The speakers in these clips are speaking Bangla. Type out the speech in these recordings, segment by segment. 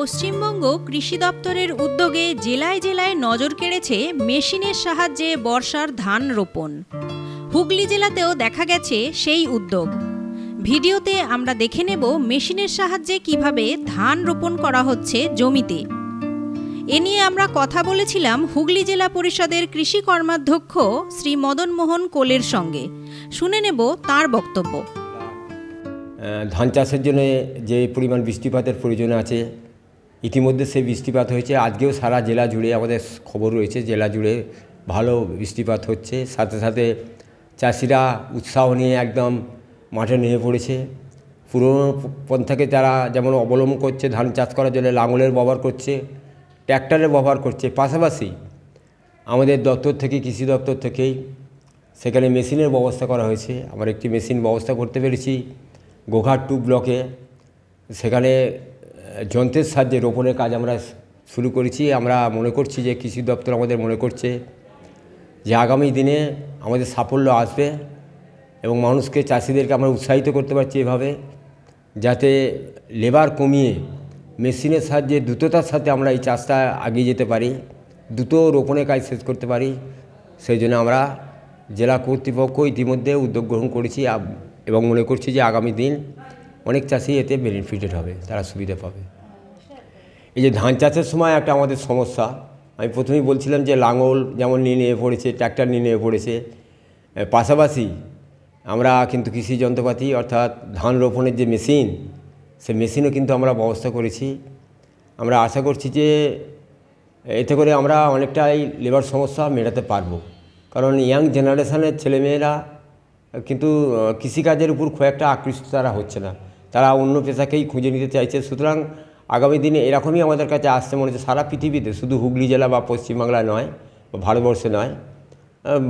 পশ্চিমবঙ্গ কৃষি দপ্তরের উদ্যোগে জেলায় জেলায় নজর কেড়েছে মেশিনের সাহায্যে বর্ষার ধান রোপণ। হুগলি জেলাতেও দেখা গেছে সেই উদ্যোগ। ভিডিওতে আমরা দেখে নেব মেশিনের সাহায্যে কীভাবে ধান রোপণ করা হচ্ছে জমিতে। এ নিয়ে আমরা কথা বলেছিলাম হুগলি জেলা পরিষদের কৃষি কর্মাধ্যক্ষ শ্রী মদন মোহন কোলের সঙ্গে। শুনে নেব তার বক্তব্য। ধান চাষের জন্য যে পরিমাণ বৃষ্টিপাতের প্রয়োজন আছে ইতিমধ্যে সেই বৃষ্টিপাত হয়েছে। আজকেও সারা জেলা জুড়ে আমাদের খবর রয়েছে, জেলা জুড়ে ভালো বৃষ্টিপাত হচ্ছে। সাথে সাথে চাষিরা উৎসাহ নিয়ে একদম মাঠে নেমে পড়েছে। পুরনো পন্থাকে তারা যেমন অবলম্বন করছে ধান চাষ করার জন্য, লাঙলের ব্যবহার করছে, ট্র্যাক্টরের ব্যবহার করছে, পাশাপাশি আমাদের দপ্তর থেকে, কৃষি দপ্তর থেকেই সেখানে মেশিনের ব্যবস্থা করা হয়েছে। আমরা একটি মেশিন ব্যবস্থা করতে পেরেছি, গোঘাট টু ব্লকে। সেখানে যন্ত্রের সাহায্যে রোপণের কাজ আমরা শুরু করেছি। আমরা মনে করছি যে কৃষি দপ্তর আমাদের মনে করছে যে আগামী দিনে আমাদের সাফল্য আসবে এবং মানুষকে, চাষিদেরকে আমরা উৎসাহিত করতে পারছি এভাবে, যাতে লেবার কমিয়ে মেশিনের সাহায্যে, দ্রুততার সাথে আমরা এই চাষটা আগিয়ে যেতে পারি, দ্রুত রোপণের কাজ শেষ করতে পারি। সেই জন্য আমরা জেলা কর্তৃপক্ষ ইতিমধ্যে উদ্যোগ গ্রহণ করেছি এবং মনে করছি যে আগামী দিন অনেক চাষি এতে বেনিফিটেড হবে, তারা সুবিধা পাবে। এই যে ধান চাষের সময় একটা আমাদের সমস্যা। আমি প্রথমেই বলছিলাম যে লাঙল যেমন নিয়ে নিয়ে পড়েছে ট্র্যাক্টর নিয়ে নিয়ে পড়েছে পাশাপাশি আমরা কিন্তু কৃষি যন্ত্রপাতি অর্থাৎ ধান রোপণের যে মেশিন, সে মেশিনও কিন্তু আমরা ব্যবস্থা করেছি। আমরা আশা করছি যে এতে করে আমরা অনেকটাই লেবার সমস্যা মেটাতে পারব। কারণ ইয়াং জেনারেশনের ছেলেমেয়েরা কিন্তু কৃষিকাজের উপর খুব একটা আকৃষ্ট তারা হচ্ছে না। তারা অন্য পেশাকেই খুঁজে নিতে চাইছে। সুতরাং আগামী দিনে এরকমই আমাদের কাছে আসছে মনে হচ্ছে সারা পৃথিবীতে। শুধু হুগলি জেলা বা পশ্চিমবাংলা নয় বা ভারতবর্ষে নয়।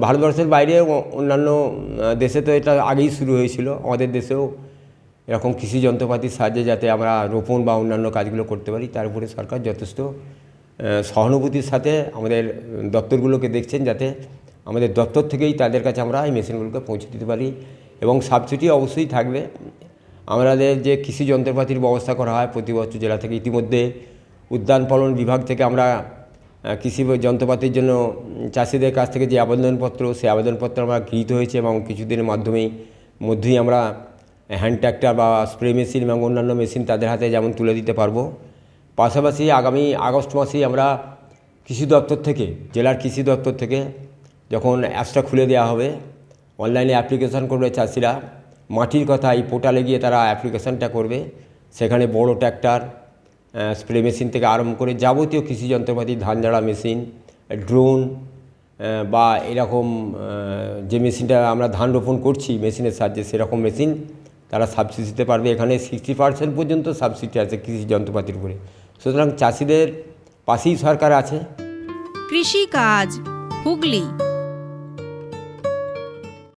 ভারতবর্ষের বাইরে অন্যান্য দেশে তো এটা আগেই শুরু হয়েছিল। আমাদের দেশেও এরকম কৃষি যন্ত্রপাতির সাহায্যে যাতে আমরা রোপণ বা অন্যান্য কাজগুলো করতে পারি, তার উপরে সরকার যথেষ্ট সহানুভূতির সাথে আমাদের দপ্তরগুলোকে দেখছেন যাতে আমাদের দপ্তর থেকেই তাদের কাছে আমরা এই মেশিনগুলোকে পৌঁছে দিতে পারি। এবং সাবসিডি অবশ্যই থাকবে। আমাদের যে কৃষি যন্ত্রপাতির ব্যবস্থা করা হয় প্রতি বছর জেলা থেকে ইতিমধ্যে উদ্যান পালন বিভাগ থেকে আমরা কৃষি যন্ত্রপাতির জন্য চাষিদের কাছ থেকে যে আবেদনপত্র, সেই আবেদনপত্র আমরা গৃহীত হয়েছে এবং কিছুদিনের মাধ্যমেই মধ্যেই আমরা হ্যান্ড ট্র্যাক্টর বা স্প্রে মেশিন এবং অন্যান্য মেশিন তাদের হাতে যেমন তুলে দিতে পারব। পাশাপাশি আগামী আগস্ট মাসেই আমরা কৃষি দপ্তর থেকে, জেলার কৃষি দপ্তর থেকে যখন অ্যাপসটা খুলে দেওয়া হবে, অনলাইনে অ্যাপ্লিকেশন করবে চাষিরা। মাটির কথা এই পোর্টালে গিয়ে তারা অ্যাপ্লিকেশনটা করবে। সেখানে বড় ট্র্যাক্টর স্প্রে মেশিন থেকে আরম্ভ করে যাবতীয় কৃষি যন্ত্রপাতি ধান ঝাড়া মেশিন, ড্রোন বা এরকম যে মেশিনটা আমরা ধান রোপণ করছি মেশিনের সাহায্যে, সেরকম মেশিন তারা সাবসিডি দিতে পারবে। এখানে সিক্সটি পার্সেন্ট পর্যন্ত সাবসিডি আছে কৃষি যন্ত্রপাতির উপরে। সুতরাং চাষিদের পাশেই সরকার আছে। কৃষি কাজ হুগলি।